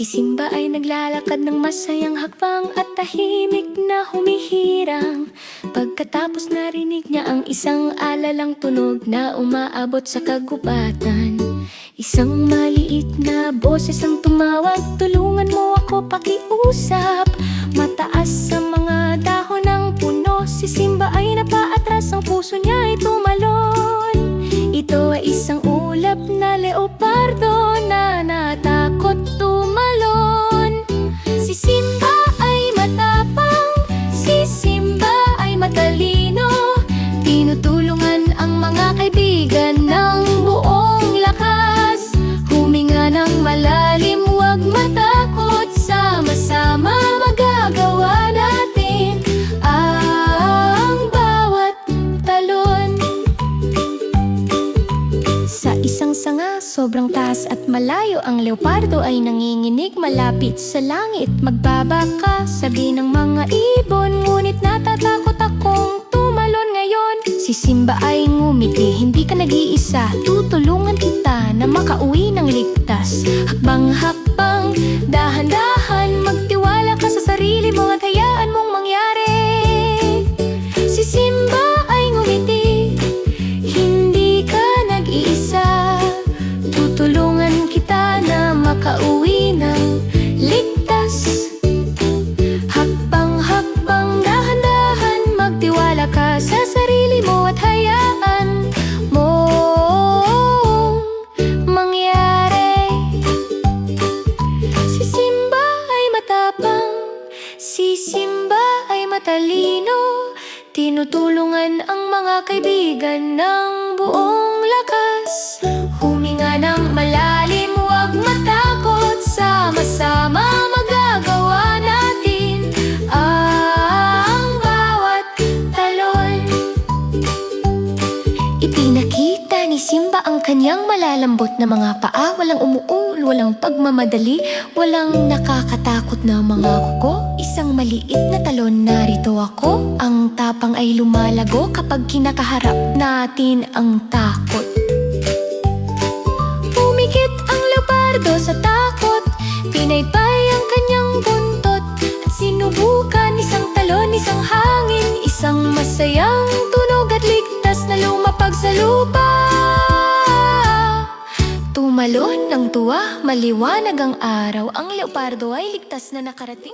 Naglalakad ng masayang hakbang at tahimik na humihirang. Pagkatapos narinig niya ang isang alalang tunog na umaabot sa kagubatan. Isang maliit na boses ang tumawag Tulungan mo ako pakiusap. Mataas sa mga dahon ng puno Si Simba ay napaatras Ang puso niya ay tumalon. Ito ay isang ulap na leopardo isang sanga, sobrang taas at malayo Ang leopardo ay nanginginig malapit sa langit. Magbaba ka, sabi ng mga ibon Ngunit natatakot akong tumalon ngayon. Si Simba ay ngumiti, hindi ka nag-iisa matalino Tinutulungan ang mga kaibigan ng buong lakas. Huminga ng malalim, huwag matakot Sama-sama magagawa natin Ang bawat talon. Ipinakita ni Simba ang kanyang malalambot na mga paa. Walang umuul, walang pagmamadali Walang nakakatakot na mga kuko Isang maliit na talon, narito ako. Ang tapang ay lumalago kapag kinakaharap natin ang takot. Umikit ang leopardo sa takot. Pinaypay ang kanyang buntot. At sinubukan isang talon, isang hangin Isang masayang tunog at ligtas na lumapag sa lupa Tumalon ng tuwa, maliwanag ang araw. Ang leopardo ay ligtas na nakarating